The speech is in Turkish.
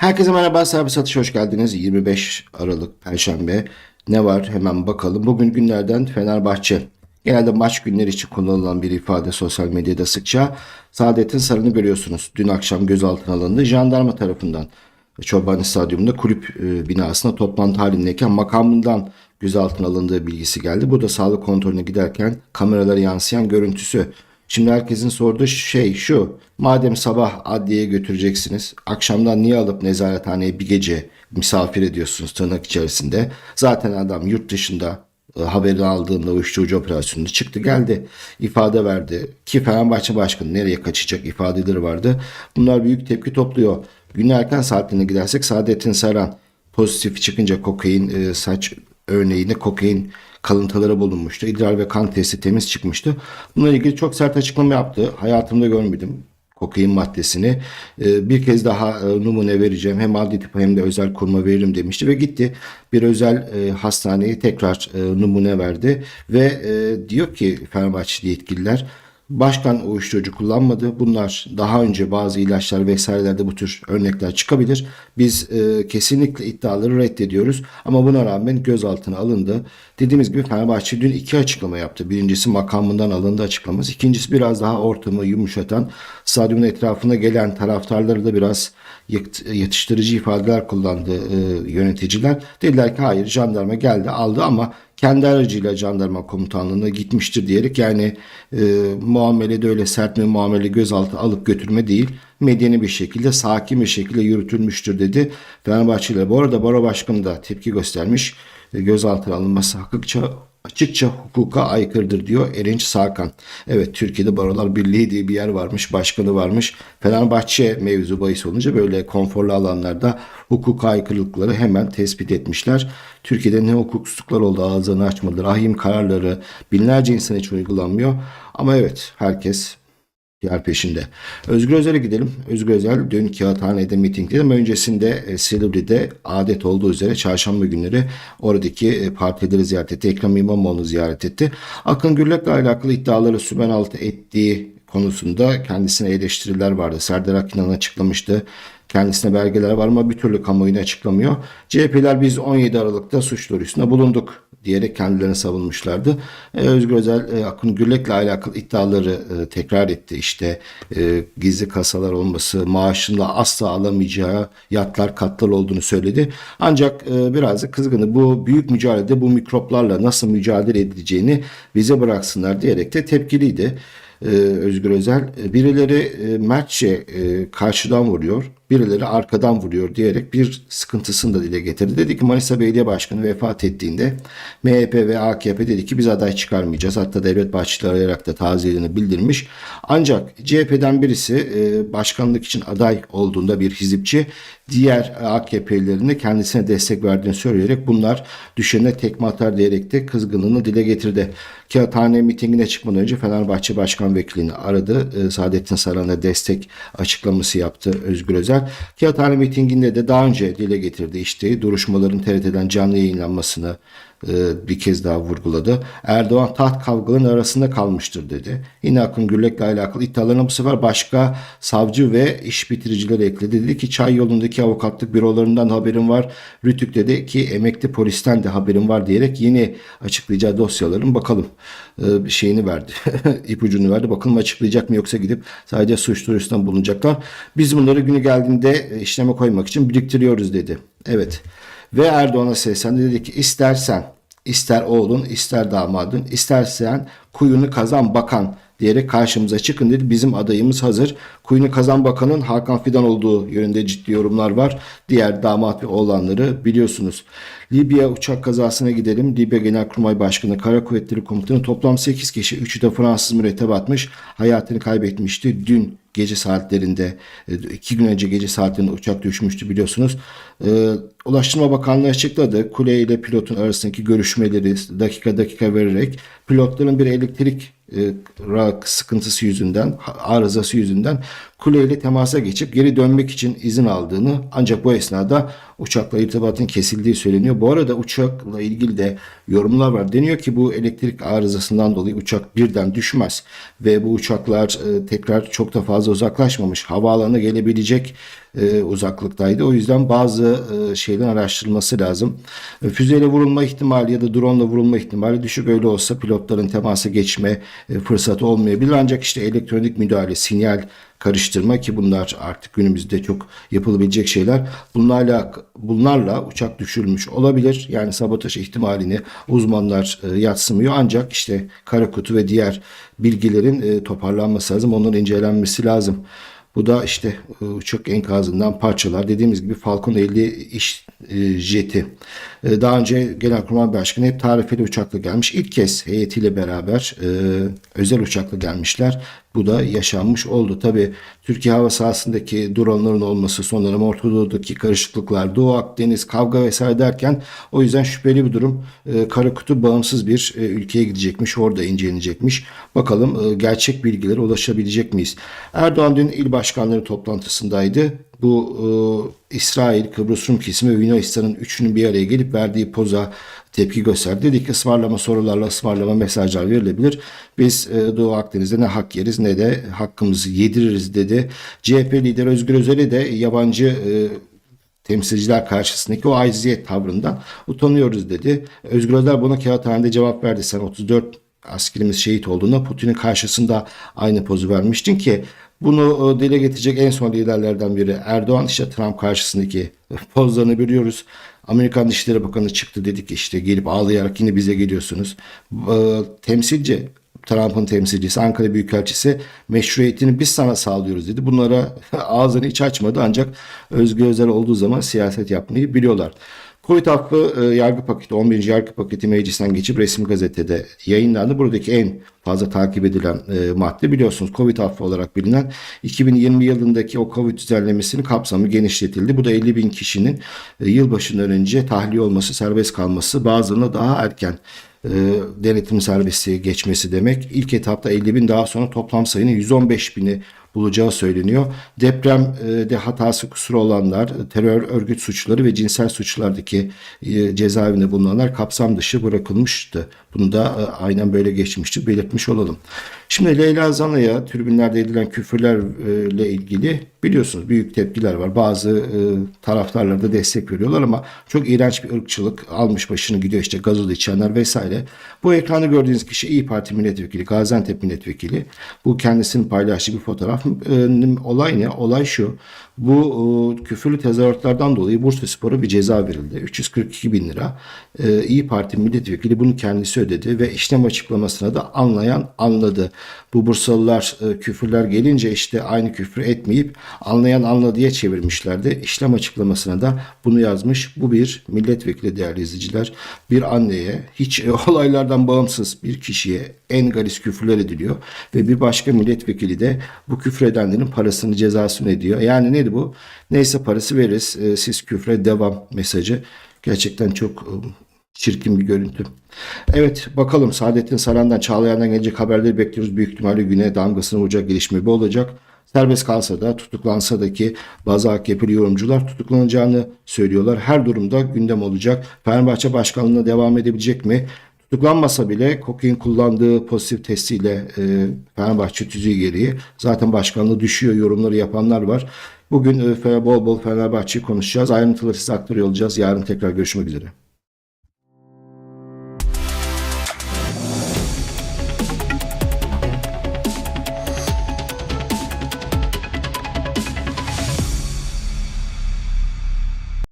Herkese merhaba, Serbest Satış hoş geldiniz. 25 Aralık Perşembe. Ne var hemen bakalım. Bugün günlerden Fenerbahçe. Genelde maç günleri için kullanılan bir ifade sosyal medyada sıkça. Saadet'in sarını görüyorsunuz. Dün akşam gözaltına alındı. Jandarma tarafından Çobani Stadyumunda kulüp e, binasına toplantı halindeyken makamından gözaltına alındığı bilgisi geldi. Bu da sağlık kontrolüne giderken kameralara yansıyan görüntüsü. Şimdi herkesin sorduğu şey şu. Madem sabah adliyeye götüreceksiniz, akşamdan niye alıp nezarethaneye bir gece misafir ediyorsunuz tırnak içerisinde? Zaten adam yurt dışında e, haberi aldığında uyuşturucu operasyonunda çıktı geldi. ifade verdi. Ki Fenerbahçe Başkanı nereye kaçacak ifadeleri vardı. Bunlar büyük tepki topluyor. Gün erken saatlerine gidersek Saadettin Saran pozitif çıkınca kokain e, saç örneğinde kokain kalıntıları bulunmuştu. İdrar ve kan testi temiz çıkmıştı. Bununla ilgili çok sert açıklama yaptı. Hayatımda görmedim kokain maddesini. Ee, bir kez daha e, numune vereceğim. Hem adli tıpa hem de özel kuruma veririm demişti ve gitti. Bir özel e, hastaneye tekrar e, numune verdi ve diyor ki Fenerbahçeli yetkililer Başkan uyuşturucu kullanmadı. Bunlar daha önce bazı ilaçlar vesairelerde bu tür örnekler çıkabilir. Biz e, kesinlikle iddiaları reddediyoruz. Ama buna rağmen gözaltına alındı. Dediğimiz gibi Fenerbahçe dün iki açıklama yaptı. Birincisi makamından alındı açıklaması. İkincisi biraz daha ortamı yumuşatan, stadyumun etrafına gelen taraftarları da biraz yatıştırıcı ifadeler kullandı e, yöneticiler. Dediler ki hayır jandarma geldi aldı ama kendi aracıyla jandarma komutanlığına gitmiştir diyerek yani e, muamelede öyle sert bir muamele gözaltı alıp götürme değil medeni bir şekilde sakin bir şekilde yürütülmüştür dedi Fenerbahçeliler. Bu arada Baro Başkanı da tepki göstermiş. E, gözaltına alınması hakikça açıkça hukuka aykırıdır diyor Erinç Sakan. Evet Türkiye'de Barolar Birliği diye bir yer varmış, başkanı varmış. Fenerbahçe mevzu bahis olunca böyle konforlu alanlarda hukuka aykırılıkları hemen tespit etmişler. Türkiye'de ne hukuksuzluklar oldu ağzını açmadılar. Ahim kararları binlerce insan için uygulanmıyor. Ama evet herkes yer peşinde. Özgür Özel'e gidelim. Özgür Özel dün Kağıthane'de mitingdi ama öncesinde e, Silivri'de adet olduğu üzere çarşamba günleri oradaki e, partileri ziyaret etti. Ekrem İmamoğlu'nu ziyaret etti. Akın Gürlek'le alakalı iddiaları sümen altı ettiği konusunda kendisine eleştiriler vardı. Serdar Akinan açıklamıştı. Kendisine belgeler var ama bir türlü kamuoyuna açıklamıyor. CHP'ler biz 17 Aralık'ta suç duyurusunda bulunduk diyerek kendilerini savunmuşlardı. Ee, Özgür Özel e, Akın Gürlek'le alakalı iddiaları e, tekrar etti. İşte e, gizli kasalar olması, maaşında asla alamayacağı yatlar katlar olduğunu söyledi. Ancak e, biraz kızgını bu büyük mücadelede bu mikroplarla nasıl mücadele edileceğini bize bıraksınlar diyerek de tepkiliydi. Ee, Özgür Özel e, birileri e, mertçe e, karşıdan vuruyor birileri arkadan vuruyor diyerek bir sıkıntısını da dile getirdi. Dedi ki Manisa Belediye Başkanı vefat ettiğinde MHP ve AKP dedi ki biz aday çıkarmayacağız. Hatta Devlet Bahçeli arayarak da taziyelerini bildirmiş. Ancak CHP'den birisi e, başkanlık için aday olduğunda bir hizipçi diğer AKP'lilerine kendisine destek verdiğini söyleyerek bunlar düşene tekme atar diyerek de kızgınlığını dile getirdi. Kağıthane mitingine çıkmadan önce Fenerbahçe Başkan Vekilini aradı. E, Saadettin Saran'a destek açıklaması yaptı Özgür Özel. Kağıthane mitinginde de daha önce dile getirdi işte duruşmaların TRT'den canlı yayınlanmasını bir kez daha vurguladı. Erdoğan taht kavgalarının arasında kalmıştır dedi. Yine Akın Gürlek'le alakalı iddialarına bu sefer başka savcı ve iş bitiricileri ekledi. Dedi ki çay yolundaki avukatlık bürolarından haberim var. Rütük dedi ki emekli polisten de haberim var diyerek yeni açıklayacağı dosyaların bakalım e, şeyini verdi. ipucunu verdi. Bakalım açıklayacak mı yoksa gidip sadece suç duyurusundan bulunacaklar. Biz bunları günü geldiğinde e, işleme koymak için biriktiriyoruz dedi. Evet. Ve Erdoğan'a seslendi dedi ki istersen ister oğlun ister damadın istersen kuyunu kazan bakan diyerek karşımıza çıkın dedi. Bizim adayımız hazır. Kuyunu kazan bakanın Hakan Fidan olduğu yönünde ciddi yorumlar var. Diğer damat ve oğlanları biliyorsunuz. Libya uçak kazasına gidelim. Libya Genelkurmay Başkanı Kara Kuvvetleri Komutanı toplam 8 kişi 3'ü de Fransız mürettebatmış. Hayatını kaybetmişti. Dün gece saatlerinde e, iki gün önce gece saatlerinde uçak düşmüştü biliyorsunuz. Ee, Ulaştırma Bakanlığı açıkladı. Kule ile pilotun arasındaki görüşmeleri dakika dakika vererek pilotların bir elektrik e, sıkıntısı yüzünden, arızası yüzünden kuleyle temasa geçip geri dönmek için izin aldığını ancak bu esnada uçakla irtibatın kesildiği söyleniyor. Bu arada uçakla ilgili de yorumlar var. Deniyor ki bu elektrik arızasından dolayı uçak birden düşmez ve bu uçaklar e, tekrar çok da fazla uzaklaşmamış. Havaalanına gelebilecek e, uzaklıktaydı. O yüzden bazı e, şeylerin araştırılması lazım. Füzeyle vurulma ihtimali ya da drone ile vurulma ihtimali düşük. Öyle olsa pilotların temasa geçme fırsatı olmayabilir. Ancak işte elektronik müdahale, sinyal karıştırma ki bunlar artık günümüzde çok yapılabilecek şeyler. Bunlarla bunlarla uçak düşürülmüş olabilir. Yani sabotaj ihtimalini uzmanlar e, yatsımıyor. Ancak işte kara kutu ve diğer bilgilerin e, toparlanması lazım. Onların incelenmesi lazım. Bu da işte e, uçak enkazından parçalar. Dediğimiz gibi Falcon 50 iş e, jeti. E, Daha önce Genelkurmay Başkanı hep tarifeli uçakla gelmiş. İlk kez heyetiyle beraber özel uçakla gelmişler. Bu da yaşanmış oldu. Tabi Türkiye hava sahasındaki dronların olması, son dönem Orta Doğu'daki karışıklıklar, Doğu Akdeniz, kavga vesaire derken o yüzden şüpheli bir durum. E, Kara bağımsız bir e, ülkeye gidecekmiş, orada incelenecekmiş. Bakalım e, gerçek bilgilere ulaşabilecek miyiz? Erdoğan dün il başkanları toplantısındaydı. Bu e, İsrail, Kıbrıs Rum kesimi ve Yunanistan'ın üçünün bir araya gelip verdiği poza tepki gösterdi. Dedik ısmarlama sorularla ısmarlama mesajlar verilebilir. Biz e, Doğu Akdeniz'de ne hak yeriz ne de hakkımızı yediririz dedi. CHP lideri Özgür Özel'i de yabancı e, temsilciler karşısındaki o acziyet tavrından utanıyoruz dedi. Özgür Özel buna kağıthanede cevap verdi. Sen 34 askerimiz şehit olduğunda Putin'in karşısında aynı pozu vermiştin ki bunu e, dile getirecek en son liderlerden biri Erdoğan işte Trump karşısındaki pozlarını biliyoruz. Amerikan Dışişleri Bakanı çıktı dedi ki işte gelip ağlayarak yine bize geliyorsunuz. E, Temsilci Trump'ın temsilcisi Ankara Büyükelçisi meşruiyetini biz sana sağlıyoruz dedi. Bunlara ağzını hiç açmadı ancak Özgür Özel olduğu zaman siyaset yapmayı biliyorlar. Covid affı e, yargı paketi 11. yargı paketi meclisten geçip resmi gazetede yayınlandı. Buradaki en fazla takip edilen e, madde biliyorsunuz Covid affı olarak bilinen 2020 yılındaki o Covid düzenlemesinin kapsamı genişletildi. Bu da 50 bin kişinin e, yılbaşından önce tahliye olması, serbest kalması bazılarına daha erken e, denetim serbestliğe geçmesi demek. İlk etapta 50 bin daha sonra toplam sayının 115 bini bulacağı söyleniyor. Depremde hatası kusuru olanlar, terör örgüt suçları ve cinsel suçlardaki e, cezaevinde bulunanlar kapsam dışı bırakılmıştı. Bunu da e, aynen böyle geçmişti belirtmiş olalım. Şimdi Leyla Zana'ya tribünlerde edilen küfürlerle ilgili biliyorsunuz büyük tepkiler var. Bazı e, taraftarlar da destek veriyorlar ama çok iğrenç bir ırkçılık almış başını gidiyor işte gazoz içenler vesaire. Bu ekranda gördüğünüz kişi İyi Parti milletvekili, Gaziantep milletvekili. Bu kendisinin paylaştığı bir fotoğraf. Olay ne? Olay şu. Bu e, küfürlü tezahüratlardan dolayı Bursa Spor'a bir ceza verildi. 342 bin lira. E, İyi Parti milletvekili bunu kendisi ödedi ve işlem açıklamasına da anlayan anladı. Bu Bursalılar e, küfürler gelince işte aynı küfrü etmeyip anlayan anladıya çevirmişlerdi. İşlem açıklamasına da bunu yazmış. Bu bir milletvekili değerli izleyiciler. Bir anneye hiç olaylardan bağımsız bir kişiye en galis küfürler ediliyor ve bir başka milletvekili de bu küfür edenlerin parasını cezasını ediyor. Yani neydi bu? Neyse parası veririz. E, siz küfre devam mesajı. Gerçekten çok e, çirkin bir görüntü. Evet bakalım Saadettin Saran'dan Çağlayan'dan gelecek haberleri bekliyoruz. Büyük ihtimalle güne damgasını vuracak gelişme bu olacak. Serbest kalsa da tutuklansa da ki bazı AKP'li yorumcular tutuklanacağını söylüyorlar. Her durumda gündem olacak. Fenerbahçe başkanlığına devam edebilecek mi? Tutuklanmasa bile kokain kullandığı pozitif testiyle e, Fenerbahçe tüzüğü gereği zaten başkanlığı düşüyor yorumları yapanlar var. Bugün e, bol bol Fenerbahçe'yi konuşacağız. Ayrıntıları size aktarıyor olacağız. Yarın tekrar görüşmek üzere.